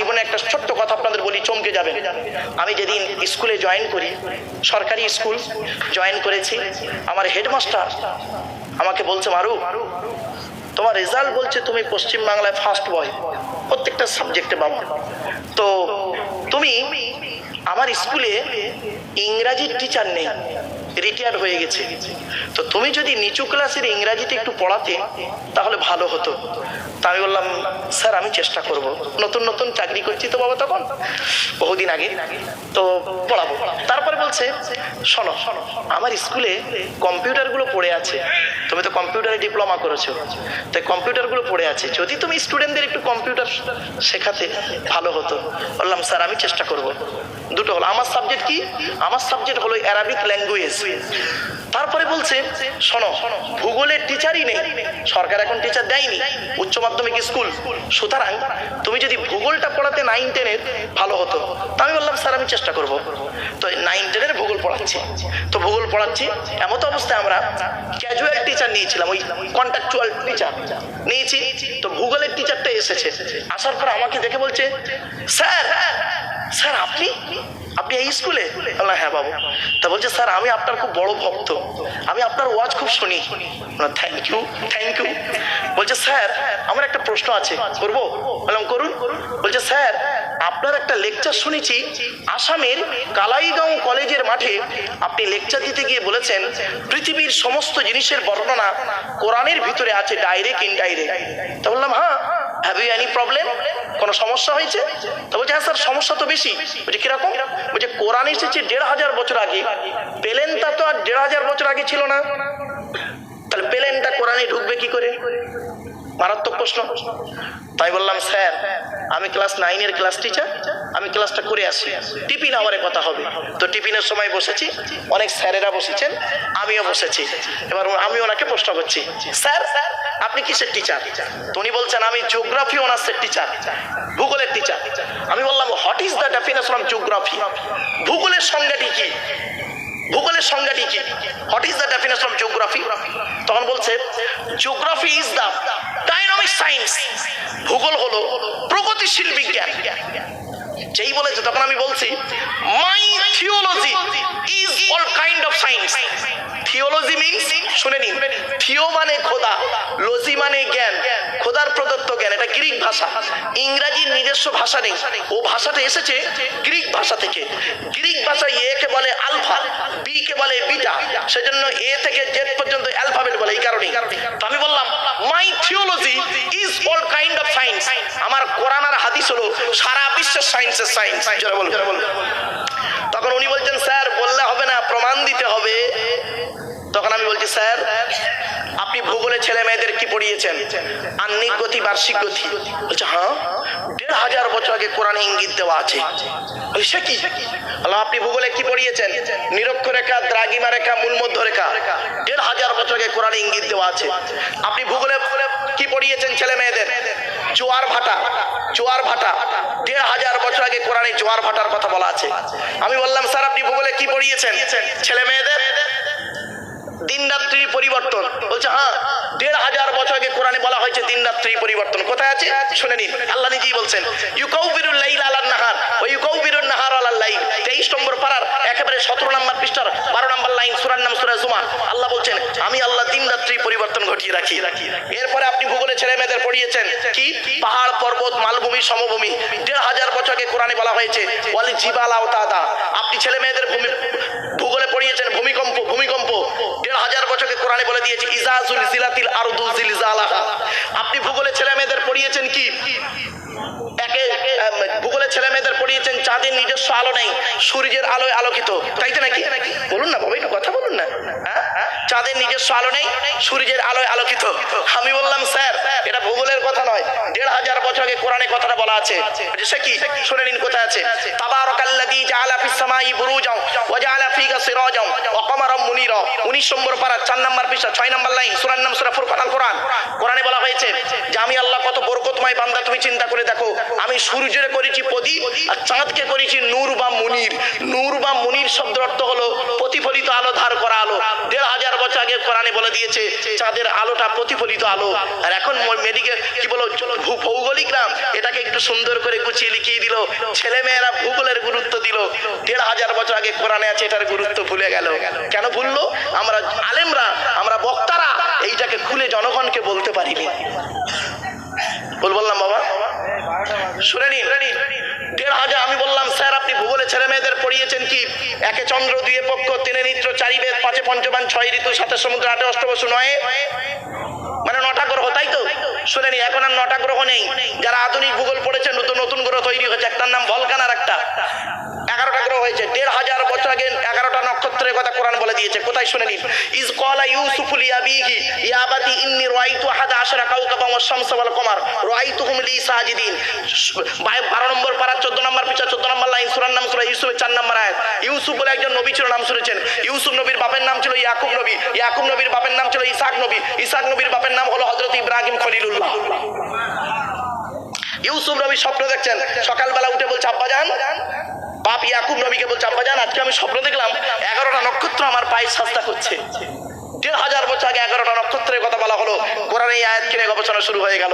জীবনে একটা ছোট্ট কথা আপনাদের বলি, চমকে যাবেন। আমি যেদিন স্কুলে জয়েন করি, সরকারি স্কুল জয়েন করেছি, আমার হেডমাস্টার আমাকে বলছে, মারু, তোমার রেজাল্ট বলছে তুমি পশ্চিম বাংলায় ফার্স্ট বয় প্রত্যেকটা সাবজেক্টে বাবা। তো তুমি, আমার স্কুলে ইংরাজির টিচার নেই। রিটায়ার্ড হয়ে গেছে। তো তুমি যদি নিচু ক্লাসের ইংরাজিতে একটু পড়াতে, তাহলে ভালো হতো। তা আমি বললাম, স্যার, আমি চেষ্টা করব। নতুন নতুন চাকরি করছি তো বাবা তখন। বহুদিন আগে। তো পড়াবো। তারপরে বলছে, শোনো, আমার স্কুলে কম্পিউটারগুলো পড়ে আছে। তুমি তো কম্পিউটারে ডিপ্লোমা করেছ। তাই কম্পিউটারগুলো পড়ে আছে। যদি তুমি স্টুডেন্টদের একটু কম্পিউটার শেখাতে, ভালো হতো। বললাম, স্যার, আমি চেষ্টা করব। দুটো হলো। আমার সাবজেক্ট কি? আমার সাবজেক্ট হলো অ্যারাবিক ল্যাঙ্গুয়েজ তারপরে বলছে, শোনো ভূগোলের টিচারই নেই, সরকার এখন টিচার দেয়নি, উচ্চ মাধ্যমিক স্কুল। সুতরাং তুমি যদি ভূগোলটা পড়াতে নাইন টেনের ভালো হতো, তা আমি বললাম, স্যার, আমি চেষ্টা করব। তো নাইন টেনের ভূগোল পড়াচ্ছি। তো ভূগোল পড়াচ্ছি, এমত অবস্থায় আমরা ক্যাজুয়াল টিচার নিয়েছিলাম, ওই কন্ট্রাকচুয়াল টিচার নিয়েছি। তো ভূগোলের টিচারটা এসেছে। আসার পর আমাকে দেখে বলছে, স্যার স্যার, আপনি? আপনি এই স্কুলে? বললাম হ্যাঁ বাবু। তা বলছে, স্যার, আমি আপনার খুব বড় ভক্ত। আমি আপনার ওয়াজ খুব শুনি। থ্যাংক ইউ থ্যাংক ইউ বলছে, স্যার, আমার একটা প্রশ্ন আছে। করব? বললাম, করুন। বলছে, স্যার, আপনার একটা লেকচার শুনেছি। আসামের কালাইগাঁও কলেজের মাঠে আপনি লেকচার দিতে গিয়ে বলেছেন, পৃথিবীর সমস্ত জিনিসের বর্ণনা কোরআনের ভিতরে আছে ডাইরেক্ট ইনডাইরেক্ট তা বললাম হ্যাঁ। হ্যাভ ইউ এনি প্রবলেম কোনো সমস্যা হয়েছে? তো বলছে হ্যাঁ স্যার, সমস্যা তো বেশি। বলছে, কীরকম? বলছে, কোরআন এসেছে দেড় হাজার বছর আগে। প্লেনটা তো আর দেড় হাজার বছর আগে ছিল না। তাহলে প্লেনটা কোরআনে ঢুকবে কি করে? মারাত্মক প্রশ্ন। তাই বললাম, স্যার, আমি ক্লাস নাইনের ক্লাস টিচার, আমি ক্লাসটা করে আসি। টিফিন আওয়ারে কথা হবে। তো টিফিনের সময় বসেছি। অনেক স্যারেরা বসেছেন, আমিও বসেছি। এবার আমি ওনাকে প্রশ্ন করছি, স্যার, আপনি কিসের টিচার? উনি বলছেন, আমি জিওগ্রাফি অনার্সের টিচার, ভূগোলের টিচার। আমি বললাম what is the definition of geography ভূগোলের সংজ্ঞাটি কি? ভূগোলের সংজ্ঞাটি কি what is the definition of geography তখন বলছে geography is the dynamic science ভূগোল হলো প্রগতিশীল বিজ্ঞান। যেই বলেছে তখন আমি বলছি my theology is all kind of science theology means শুনে নিন থিও মানে খোদা লজি মানে জ্ঞান, খোদার প্রদত্ত জ্ঞান। এটা গ্রিক ভাষা। ইংরাজির নিজস্ব ভাষা নেই। ও ভাষাটা এসেছে গ্রিক ভাষা থেকে। গ্রিক ভাষায় এ কে বলে আলফা বি কে বলে বিটা সেজন্য এ থেকে জেড পর্যন্ত অ্যালফাবেট বলে, এই কারণে তো আমি বললাম my theology is all kind of science আমার কোরআন আর হাদিস হলো সারা বিশ্বের সায়েন্সের সায়েন্স যারা বল তখন উনি বলছেন, স্যার, বললে হবে না, প্রমাণ দিতে হবে। তখন আমি বলছি, স্যার আপনি ভূগোলে ছেলে মেয়েদের কি পড়িয়েছেন? আন্নিক গতি, বার্ষিক গতি। বলছে হ্যাঁ দেড় হাজার বছর আগে কোরআনে ইঙ্গিত দেওয়া আছে। সে কি? আপনি ভূগোলে কি পড়িয়েছেন? নিরক্ষরেখা দ্রাগিমা রেখা রেখা দেড় হাজার বছর আগে ইঙ্গিত দেওয়া আছে। আপনি ভূগোলে কি পড়িয়েছেন ছেলে মেয়েদের? জোয়ার ভাটা জোয়ার ভাটা। দেড় হাজার বছর আগে কোরআনে জোয়ার ভাটার কথা বলা আছে। আমি বললাম, স্যার, আপনি ভূগোলে কি পড়িয়েছেন? ছেলে মেয়েদের? দিন রাত্রির পরিবর্তন। বলছে হ্যাঁ দেড় হাজার বছর আগে কোরআনে বলা হয়েছে, দিন রাত্রির পরিবর্তন। কোথায় আছে? শুনে নিন। আল্লাহ নিজেই বলছেন লাইল আলার নাহার ও নাহার আলার তেইশ নম্বর পাড়ার একেবারে সতেরো নম্বর পৃষ্ঠার বারো নম্বর লাইন, সুরার নাম সুরা জুমা আল্লাহ বলছেন, আমি আল্লাহ দিন রাত্রি পরিবর্তন ঘটিয়ে রাখি। এরপরে আপনি ভূগোলে ছেলে মেয়েদের পড়িয়েছেন, কি? পাহাড়, পর্বত, মালভূমি, সমভূমি। দেড় হাজার বছর আগে কোরআনে বলা হয়েছে, ওয়ালি জিবাল আওতাদা আপনি ছেলে মেয়েদের ভূমি, ভূগোলে পড়িয়েছেন, ভূমিকম্প ভূমিকম্প। দেড় হাজার বছরকে কোরআনে বলে দিয়েছে ইজাজুল আপনি ভূগোলে ছেলে মেয়েদের পড়িয়েছেন কি? একে ভূগোলে ছেলে মেয়েদের পড়িয়েছেন, চাঁদের নিজস্ব আলো নেই, সূর্যের আলোয় আলোকিত। তাই তো নাকি? বলুন না বাবা কথা বলুন না। হ্যাঁ? চাঁদের নিজস্ব আলো নেই, সূর্যের আলোয় আলোকিত। আমি বললাম, স্যার, এটা ভূগোলের কথা নয়। দেড় হাজার বছর আগে কোরআনে কথাটা বলা আছে। সে কি? শুনে নিন কোথায় আছে। তাবারাকাল্লাযী জাআলা ফিস সামাই বুরুজাও ওয়া জাআলা ফিহা সিরাজাও। মুনিরা 19 নম্বর পারা 4 নম্বর 6 নম্বর লাইন নাম কোরআন। কোরআনে বলা হয়েছে যে আমি আল্লাহ কত বরকতময় বান্দা, তুমি চিন্তা করে দেখো, আমি সূর্যের করেছি আর চাঁদকে করেছি নূর বা মুনির। নূর বা মুনির শব্দের অর্থ হলো প্রতিফলিত আলো ধার করা আলো। দেড় হাজার বছর আগে কোরআনে বলে দিয়েছে, চাঁদের আলোটা প্রতিফলিত আলো। আর এখন মেডিকেল কি বলো ভৌগোলিকরা এটাকে একটু সুন্দর করে গুছিয়ে লিখিয়ে দিল। ছেলে মেয়েরা ভূগোলের গুরুত্ব দিল। দেড় হাজার বছর আগে কোরআনে আছে, এটার গুরুত্ব ভুলে গেল। কেন ভুললো? আমরা আলেমরা, আমরা বক্তারা এইটাকে খুলে জনগণকে বলতে পারিনি। বল বললাম বাবা? শুনে নিন। দেড় হাজার আমি বললাম, স্যার, আপনি ভূগোলে ছেলে মেয়েদের পড়িয়েছেন কি? একে চন্দ্র, দুয়ে পক্ষ, তিনে নিত্র, চারি বেদ, পাঁচে পঞ্চবান, ছয় ঋতু সাথে সমুদ্র, আটে অষ্টবসু, নয় মানে নটা গ্রহ, তাই তো? শুনে নি এখন আর নটা গ্রহ নেই। যারা আধুনিক ভূগোল পড়েছে, নতুন নতুন গ্রহ তৈরি হয়েছে, একটার নাম ভলকান আর একটা। এগারোটা গ্রহ হয়েছে। দেড় হাজার বছর আগে এগারোটা নক্ষত্রের কথা কোরআন বলে দিয়েছে। কোথায় শুনে নিন? ইজ কলা ইউসুফুল ইয়াবিহি ইয়াবাতি ইন্নি রাইতু আহাদা আশরা কাউকাবা ওয়াস শামসা ওয়াল কমার। রাইতুহুম লি সাজিদিন। বাই- বারো নম্বর পারা, চোদ্দ নম্বর পিছা, চোদ্দ নম্বর লাইন, সুরার নাম সুরা ইউসুফের চার নম্বর আয়াত। ইউসুফ বলে একজন নবী ছিল, নাম শুনেছেন। ইউসুফ নবীর বাপের নাম ছিল ইয়াকুব নবী। ইয়াকুব নবীর বাপের নাম ছিল ইসাক নবী। ইসাক নবীর বাপের নাম হলো হযরত ইব্রাহিম খলিলুল্লাহ। ইউসুফ নবী স্বপ্ন দেখছেন। সকালবেলা উঠে বলছে আব্বাজান বাপ ইয়াকুব নবীকে বলছে, আব্বা জান, আজকে আমি স্বপ্ন দেখলাম, এগারোটা নক্ষত্র আমার পায়ে সাস্তা করছে। দেড় হাজার বছর আগে এগারোটা নক্ষত্রের কথা বলা হলো, কোরআন এই আয়াত কিনে গবেষণা শুরু হয়ে গেল,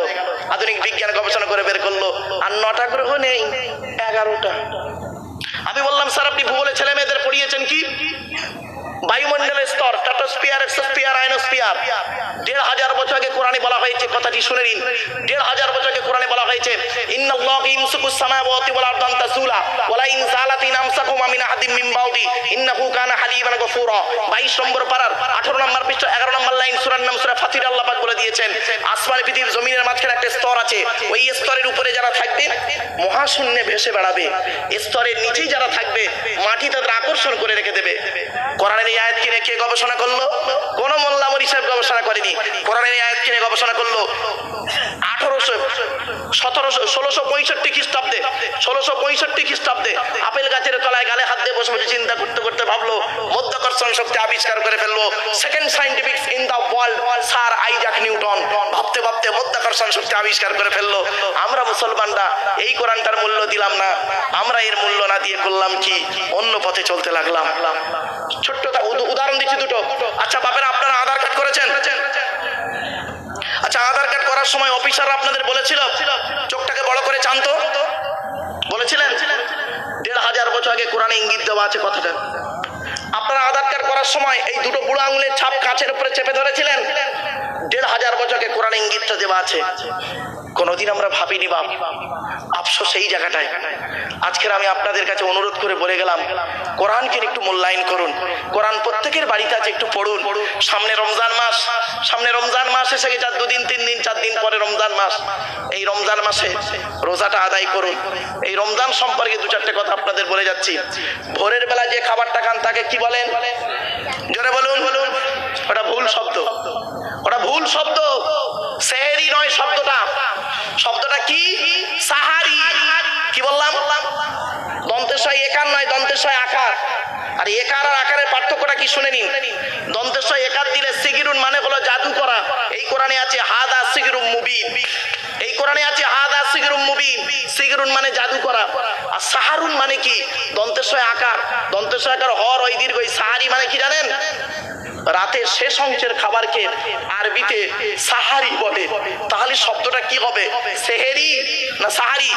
আধুনিক বিজ্ঞান গবেষণা করে বের করল, আর নটা গ্রহ নেই, এগারোটা। আমি বললাম, স্যার, আপনি ভূগোলে ছেলে মেয়েদের পড়িয়েছেন কি? বায়ুমণ্ডলের স্তর স্টাটোস্ফিয়ার এক্সোস্ফিয়ার আয়নোস্ফিয়ার দেড় হাজার বছর আগে কোরআনে বলা হয়েছে, কথাটি শুনে নিন। দেড় হাজার বছর আগে কোরআনে বলা হয়েছে ইমসুকুস সামাওয়াতি ওয়াল ওয়ালা ইন মিন আহাদিম মিন বাউদি ইন্নাহু কানা গফুরা। 22 নম্বর পারার 18 নম্বর পৃষ্ঠা 11 নম্বর লাইন সূরার নাম সূরা ফাতির আল্লাহ পাক বলে দিয়েছেন, আসমান পৃথিবীর জমিনের মাঝখানে একটা স্তর আছে। ওই স্তরের উপরে যারা থাকবে, মহাশূন্যে ভেসে বেড়াবে। স্তরের নিচেই যারা থাকবে, মাটি তাদের আকর্ষণ করে রেখে দেবে। কোরআনের এই আয়াত কিনে কে গবেষণা করল? কোন মোল্লা মরি সাহেব গবেষণা করেনি। কোরআনের এই আয়াত কিনে গবেষণা করল। আঠারোশো, সতেরোশো, ষোলোশো পঁয়ষট্টি খ্রিস্টাব্দে, ষোলোশো পঁয়ষট্টি খ্রিস্টাব্দে আপেল গাছের তলায় গালে হাত দিয়ে বসে বসে চিন্তা করতে করতে ভাবলো, মধ্যাকর্ষণ শক্তি আবিষ্কার করে ফেলল second scientific in the world sir Isaac Newton. ভাবতে ভাবতে মধ্যাকর্ষণ শক্তি আবিষ্কার করে ফেলল। আমরা মুসলমানরা এই কোরআনটার মূল্য দিলাম না। আমরা এর মূল্য না দিয়ে করলাম কি? অন্য পথে চলতে লাগলাম। ছোট্ট উদাহরণ দিচ্ছি দুটো। আচ্ছা বাপেরা, আপনারা আধার কার্ড করেছেন? আচ্ছা আধার কার্ড করার সময় অফিসার আপনাদের বলেছিল, চোখটাকে বড় করে চান্ত বলেছিলেন? দেড় হাজার বছর আগে কোরআনে ইঙ্গিত দেওয়া আছে কথাটা। আপনারা আধার কার্ড করার সময় এই দুটো বুড়ো আঙুলের ছাপ কাঁচের উপরে চেপে ধরেছিলেন? দেড় হাজার বছর আগে কোরআনে ইঙ্গিতটা দেওয়া আছে। কোনোদিন আমরা ভাবিনি বাপ। আফসোস এই জায়গাটায়। আজকের আমি আপনাদের কাছে অনুরোধ করে বলে গেলাম, কোরআনকে একটু মূল্যায়ন করুন। কোরআন প্রত্যেকের বাড়িতে আছে, একটু পড়ুন। সামনে রমজান মাস, সামনে রমজান মাস এসে গেছে দুদিন, তিন দিন, চার দিন পরে রমজান মাস। এই রমজান মাসে রোজাটা আদায় করুন। এই রমজান সম্পর্কে দু চারটে কথা আপনাদের বলে যাচ্ছি। ভোরের বেলা যে খাবারটা খান, তাকে কি বলেন? জোরে বলুন বলুন। ওটা ভুল শব্দ। ওটা ভুল শব্দ। সেহেরি নয় শব্দটা। শব্দটা কি? সাহারি। কি বললাম? দন্তেশ্বয় একার নয় দন্তেশ্বয় আকার। আর একার আর আকারের পার্থক্যটা কি শুনে নিন? দন্তেশ্বয় একার দিলে সিগিরুন মানে হলো জাদু করা। এই কোরআনে আছে, হাদা সিগিরুম মুবিন। এই কোরআনে আছে, হাদা সিগিরুম মুবিন। সিগিরুন মানে জাদু করা। আর সাহারুন মানে কি? দন্তেশ্বয় আকার। দন্তেশ্বয় আকার হর, ওই দীর্ঘ সাহারি মানে কি জানেন? রাতের শেষ অংশের খাবারকে আরবিতে সাহারি বলে তাহলে শব্দটা কি হবে? সেহেরি না সাহারি?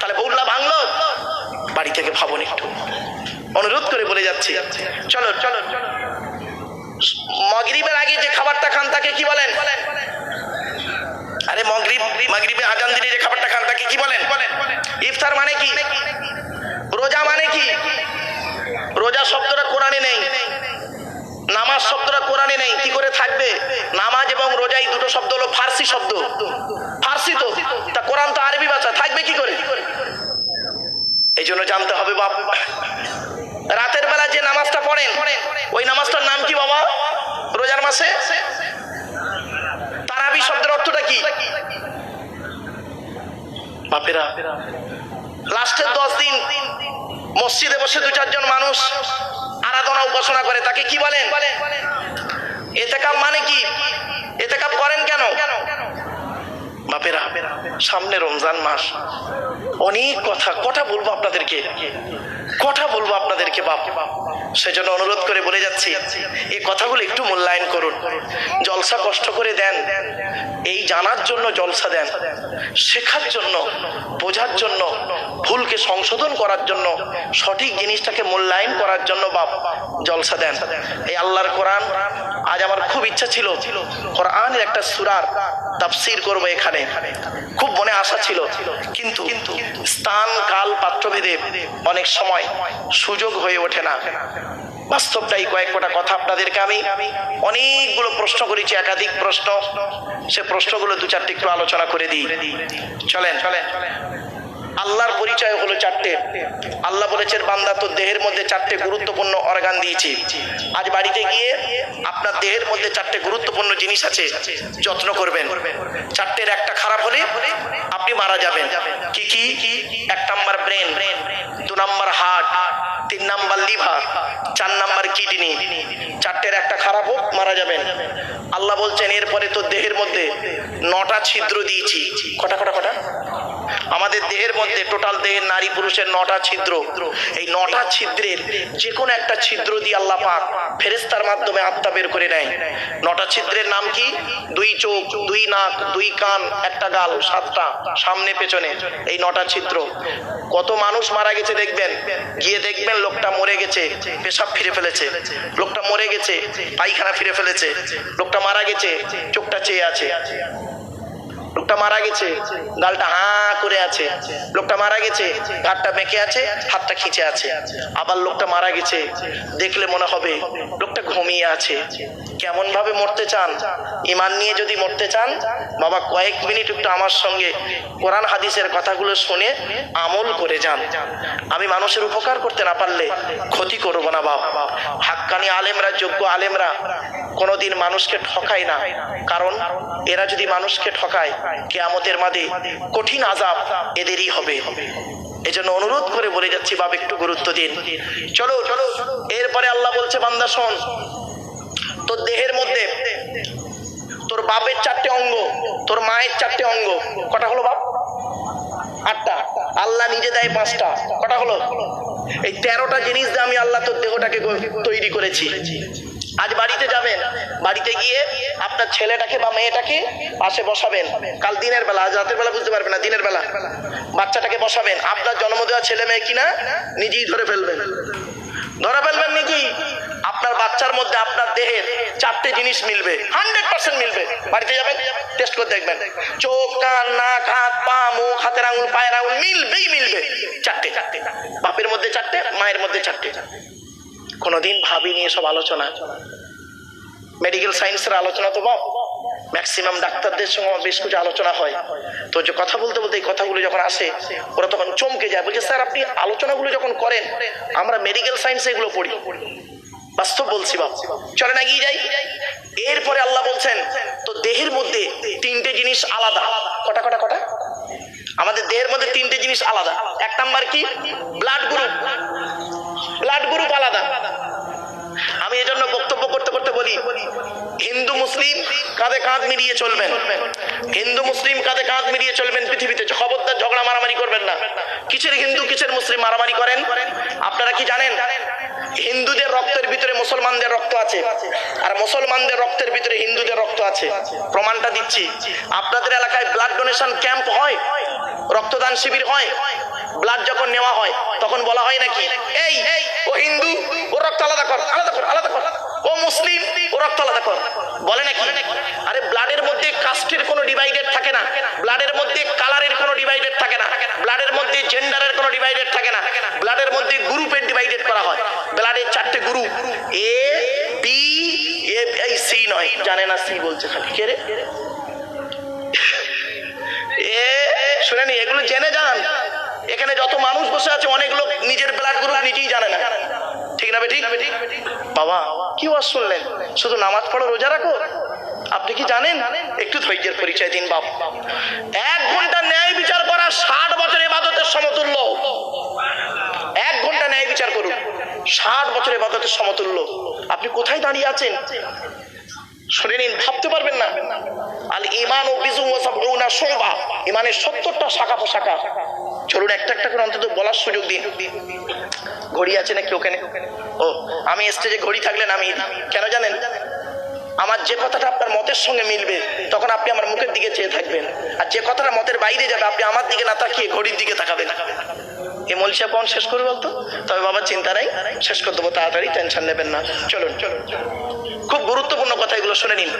তাহলে বউলা ভাঙলো। বাড়ি থেকে ভাবুন একটু। অনুরোধ করে বলে যাচ্ছি। চলো চলো। মগরিবের আগে যে খাবারটা খান তাকে কি বলেন? আরে মগরিব, মগরিবে আজান দিলে যে খাবারটা খান তাকে কি বলেন? ইফতার মানে কি? রোজা মানে কি রোজা শব্দটা কোরআনে নেই নামাজ শব্দটা কোরআনে নেই কি করে থাকবে নামাজ এবং দুটো শব্দ হলো ফার্সি শব্দ। ফার্সি তো, তা কোরআন তো আরবি ভাষা, থাকবে কি করে? এই জন্য জানতে হবে বাপ। রাতের বেলা যে নামাজটা পড়েন, ওই নামাজটার নাম কি বাবা? রোজার মাসে? তারাবি শব্দের অর্থটা কি? বাপেরা, লাস্টের দশ দিন মসজিদে বসে দু চারজন মানুষ আরাধনা উপাসনা করে, তাকে কি বলেন? এতেকাপ মানে কি? এতেকাপ করেন কেন? বাপেরা, সামনে রমজান মাস। অনেক কথা কথা বলব আপনাদেরকে। কথা বলব আপনাদেরকে, বাপ। সেজন্য অনুরোধ করে বলে যাচ্ছি, এই কথাগুলো একটু মূল্যায়ন করুন। জলসা কষ্ট করে দেন। এই জানার জন্য জলসা দেন। শেখার জন্য, বোঝার জন্য, ভুলকে সংশোধন করার জন্য, সঠিক জিনিসটাকে মূল্যায়ন করার জন্য, বাপ, জলসা দেন। এই আল্লাহর কোরআন আজ আমার খুব ইচ্ছা ছিল কোরআনের একটা সুরার তাফসির করব এখানে। খুব মনে আশা ছিল। কিন্তু স্থান, কাল, পাত্রভেদে অনেক সময় সুযোগ হয়ে ওঠে না। বাস্তবটাই কয়েক কটা কথা আপনাদেরকে আমি অনেকগুলো প্রশ্ন করেছি, একাধিক প্রশ্ন। সে প্রশ্নগুলো দু চারটি একটু আলোচনা করে দিই। চলেন চলেন। আল্লাহর পরিচয় হলো চারটে। আল্লাহ বলেছেন, বান্দা, তোর দেহের মধ্যে চারটে গুরুত্বপূর্ণ অর্গান দিয়েছি। আজ বাড়িতে গিয়ে আপনার দেহের মধ্যে চারটে গুরুত্বপূর্ণ জিনিস আছে, যত্ন করবেন। চারটের একটা খারাপ হলে আপনি মারা যাবেন। কি কি? এক নাম্বার ব্রেন, দু নাম্বার হার্ট, তিন নাম্বার লিভার, চার নাম্বার কিডনি। চারটের একটা খারাপ হোক, মারা যাবেন। আল্লাহ বলছেন, এরপরে তোর দেহের মধ্যে নটা ছিদ্র দিয়েছি। কটা কটা কটা? আমাদের দেহের মধ্যে টোটাল দেহের নারী পুরুষের নটা ছিদ্র। এই নটা ছিদ্রের যে কোনো একটা ছিদ্র দিয়ে আল্লাহ পাক ফেরেস্তার মাধ্যমে আত্মা বের করে নেয়। নটা ছিদ্রের নাম কি? দুই চোখ, দুই নাক, দুই কান, একটা গাল, সাতটা সামনে, পেছনে। এই নটা ছিদ্র। কত মানুষ মারা গেছে দেখবেন? গিয়ে দেখবেন লোকটা মরে গেছে, পেশাব ফিরে ফেলেছে। লোকটা মরে গেছে, পায়খানা ফিরে ফেলেছে। লোকটা মারা গেছে, চোখটা চেয়ে আছে। লোকটা মারা গেছে, গালটা হা করে আছে। লোকটা মারা গেছে ঘাটটা বেঁকে আছে, হাতটা খিচে আছে। আবার লোকটা মারা গেছে, দেখলে মনে হবে লোকটা ঘুমিয়ে আছে। কেমন ভাবে মরতে চান? ইমান নিয়ে যদি মরতে চান, বাবা কয়েক মিনিট একটু আমার সঙ্গে কোরআন হাদিসের কথাগুলো শুনে আমল করে যান। আমি মানুষের উপকার করতে না পারলে ক্ষতি করব না বাবা হাক্কানি আলেমরা, যোগ্য আলেমরা কোনোদিন মানুষকে ঠকায় না। কারণ এরা যদি মানুষকে ঠকায়, কেয়ামতের মাঝে কঠিন আজাব এদেরই হবে। এজন্য অনুরোধ করে বলে যাচ্ছি, বাপ, একটু গুরুত্ব দিন। চলো চলো। এরপরে আল্লাহ বলছে, বান্দা শোন। তোর দেহের মধ্যে তোর বাপের চারটে অঙ্গ, তোর মায়ের চারটে অঙ্গ, কটা হলো বাপ? আটটা। আল্লাহ নিজে দেয় পাঁচটা। কটা হলো? এই তেরোটা জিনিস দিয়ে আমি আল্লাহ তোর দেহটাকে তৈরি করেছি। আজ বাড়িতে যাবেন। বাড়িতে গিয়ে আপনার ছেলেটাকে বা মেয়েটাকে পাশে বসাবেন। কাল দিনের বেলা, আজ রাতের বেলা বুঝতে পারবেন না, দিনের বেলা। বাচ্চাটাকে বসাবেন। আপনার জন্ম দেওয়া ছেলে মেয়ে কিনা, নিজেই ধরে ফেলবেন। ধরে ফেলবেন নিজেই আপনার বাচ্চার মধ্যে আপনার দেহের চারটে জিনিস মিলবে হান্ড্রেড পার্সেন্ট মিলবে। বাড়িতে যাবেন? টেস্ট করে দেখবেন। চোখ, কান, নাক, হাত, পা, মুখ, হাতের আঙুল, পায়ের আঙুল মিলবেই মিলবে। চারটে। চারটে বাপের মধ্যে চারটে, মায়ের মধ্যে চারটে। কোনোদিন ভাবিনি সব আলোচনা। মেডিকেল সায়েন্সের আলোচনা তো বাপ। ম্যাক্সিমাম ডাক্তারদের সঙ্গে আমার বেশ কিছু আলোচনা হয়। তো যে কথা বলতে বলতে এই কথাগুলো যখন আসে, ওরা তখন চমকে যায়। বলছে, স্যার, আপনি আলোচনাগুলো যখন করেন, আমরা মেডিকেল সায়েন্সে এগুলো পড়ি। বাস্তব বলছি বাপ চলেন এগিয়ে যাই। এরপরে আল্লাহ বলছেন, তো দেহের মধ্যে তিনটে জিনিস আলাদা। কটা কটা কটা? আমাদের দেহের মধ্যে তিনটে জিনিস আলাদা। এক নাম্বার কি? ব্লাড গ্রুপ ব্লাড গ্রুপ আলাদা। আমি এজন্য বক্তব্য করতে করতে বলি, হিন্দু, মুসলিম কাঁধে কাঁধ মিলিয়ে চলবেন। হিন্দু, মুসলিম কাঁধে কাঁধ মিলিয়ে চলবেন পৃথিবীতে। খবরদার ঝগড়া, মারামারি করবেন না। কিসের হিন্দু, কিসের মুসলিম মারামারি করেন? আপনারা কি জানেন? হিন্দুদের রক্তের ভিতরে মুসলমানদের রক্ত আছে আর মুসলমানদের রক্তের ভিতরে হিন্দুদের রক্ত আছে। প্রমাণটা দিচ্ছি। আপনাদের এলাকায় ব্লাড ডোনেশন ক্যাম্প হয়, রক্তদান শিবির হয় ব্লাড যখন নেওয়া হয়, তখন বলা হয় নাকি, এই, ও হিন্দু ও রক্ত আলাদা কর আলাদা কর আলাদা কর। ও মুসলিম, ও রক্ত আলাদা কর। বলে নাকি? আরে ব্লাডের মধ্যে কাস্টের কোনো ডিভাইডেড থাকে না। ব্লাডের মধ্যে কালারের কোনো ডিভাইডেড থাকে না। ব্লাডের মধ্যে জেন্ডারের কোনো ডিভাইডেড থাকে না। ব্লাডের মধ্যে গ্রুপের ডিভাইডেড করা হয়। ব্লাডের চারটে গ্রুপ এ বি এ এই সি নয়। জানে না সি বলছে খালি। কে রে? এ শুনেনি এগুলো জেনে যান। এখানে যত মানুষ বসে আছে, অনেক লোক নিজের ব্লাড গ্রুপ নিজেই জানে না। ঠিক না ঠিক বাবা কি ওয়াজ শুনলেন? শুধু নামাজ পড়ো রোজা রাখো? আপনি কি জানেন? একটু ধৈর্যের পরিচয় দিন বাপ। এক ঘণ্টা ন্যায় বিচার করা ষাট বছর এবাদতের সমতুল্য। এক ঘণ্টা ন্যায় বিচার করুন। ষাট বছর এবাদতের সমতুল্য। আপনি কোথায় দাঁড়িয়ে আছেন? শুনে নিন, ভাবতে পারবেন না। আল ইমান ও বিজু ও সাবউনা শুবা। ইমানের সত্তরটা শাখা পোশাখা চলুন একটা একটা করে অন্তত বলার সুযোগ দিন ঘড়ি আছে নাকি ওখানে? ও, আমি স্টেজে ঘড়ি থাকলে আমি কেন জানেন? আমার যে কথাটা আপনার মতের সঙ্গে মিলবে, তখন আপনি আমার মুখের দিকে চেয়ে থাকবেন। আর যে কথাটা মতের বাইরে যাবে, আপনি আমার দিকে না তাকিয়ে ঘড়ির দিকে তাকাবেন। এ মলসা কখন শেষ করবে বলতো? তবে বাবা, চিন্তা নাই। শেষ করে দেবো, তাড়াতাড়ি টেনশন নেবেন না। চলুন চলুন চলুন। খুব গুরুত্বপূর্ণ কথা এগুলো শুনে নিন।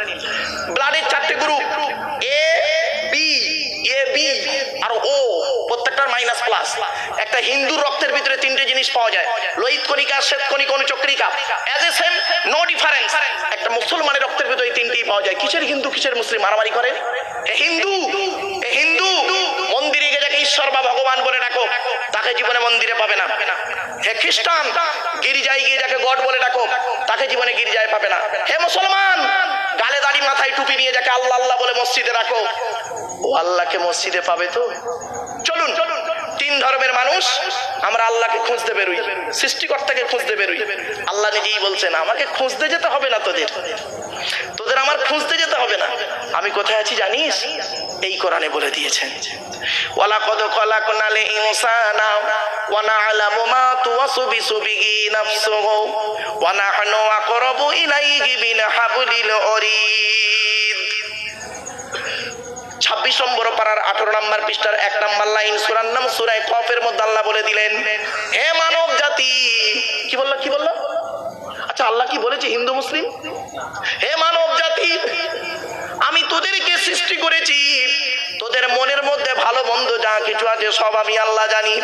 ব্লাডের চারটে group A B A B R O প্রত্যেকটার মাইনাস প্লাস একটা হিন্দু রক্তের ভিতরে তিনটে জিনিস পাওয়া যায়। লোহিত কণিকা, শ্বেত কণিকা, অনুচক্রিকা। As a same no difference একটা মুসলমানের রক্তের ভিতরে তিনটেই পাওয়া যায়। কিসের হিন্দু, কিসের মুসলিম? মারামারি করে হিন্দু! ঈশ্বর বা ভগবান বলে ডাকো, তাকে জীবনে মন্দিরে পাবে না। হে খ্রিস্টান, গির্জায় গিয়ে যাকে গড বলে ডাকো, তাকে জীবনে গির্জায় পাবে না। হে মুসলমান, গালে দাড়ি, মাথায় টুপি নিয়ে যাকে আল্লাহ আল্লাহ বলে মসজিদে রাখো। ও আল্লাহকে মসজিদে পাবে তো? চলুন চলুন তিন ধর্মের মানুষ আমরা আল্লাহকে খুঁজতে বেরোই, সৃষ্টিকর্তাকে খুঁজতে বেরোই। আল্লাহ নিজেই বলছেন, আমাকে খুঁজতে যেতে হবে না তোদের। তোদের আমার খুঁজতে যেতে হবে না। আমি কোথায় আছি জানিস? এই কোরআনে বলে দিয়েছেন। ওয়ালাকাদ খালাকনাল ইনসানা ওয়া না'লামু মা তুওয়াসবিসু বিহি নাফসুহু ওয়া নাহনু আকরাবু ইলাইহি মিন হাবলিল ওয়ারিদ ছাব্বিশ নম্বর পাড়ার আঠারো নম্বর পৃষ্ঠার এক নম্বর লাইন সুরার নাম সুরায় কফের মধ্যে আল্লাহ বলে দিলেন, হে মানব জাতি, কি বলল কি বলল? আচ্ছা আল্লাহ কি বলেছে, হিন্দু, মুসলিম? হে মানব জাতি, আমি তোদেরকে সৃষ্টি করেছি। তোদের মনের মধ্যে ভালো, মন্দ যা কিছু আছে, সব আমি আল্লাহ জানি।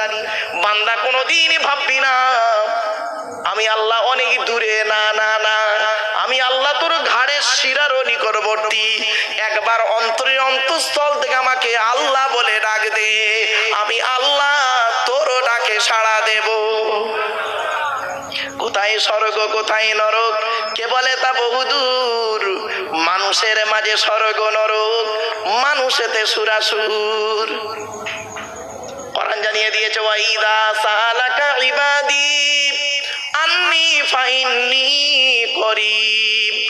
বান্দা কোনোদিনই ভাববি না, আমি আল্লাহ অনেক দূরে, না না না। আমি আল্লাহ ঘাড়ের নিকটবর্তী একবার অন্তরে অন্তঃস্থল থেকে আমাকে আল্লাহ বলে ডাক দে। আমি আল্লাহ তোর ডাকে সাড়া দেব। কোথায় স্বর্গ, কোথায় নরক? কে বলে তা বহুদূর? মানুষের মাঝে স্বর্গ, নরক। মানুষেতে সুরাসুর। কোরআন জানিয়ে দিয়েছে, ওয়াইদা সালাকা ইবাদি আন্নি ফাইন্নি করিব।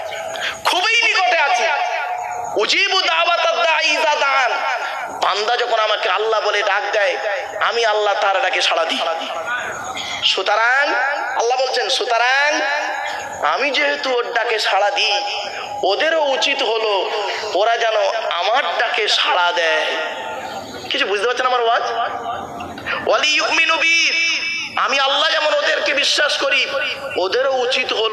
উজিবু বান্দা যখন আমাকে বলে ডাক দেয়, আমি আল্লাহ সাড়া দিই। বলছেন আমি যেহেতু ওর ডাকে সাড়া দিই, ওদেরও উচিত হলো ওরা যেন আমার ডাকে সাড়া দেয়। কিছু বুঝতে পারছেন আমার ওয়াজ ওয়ালি আমি আল্লাহ যেমন ওদেরকে বিশ্বাস করি, ওদেরও উচিত হলো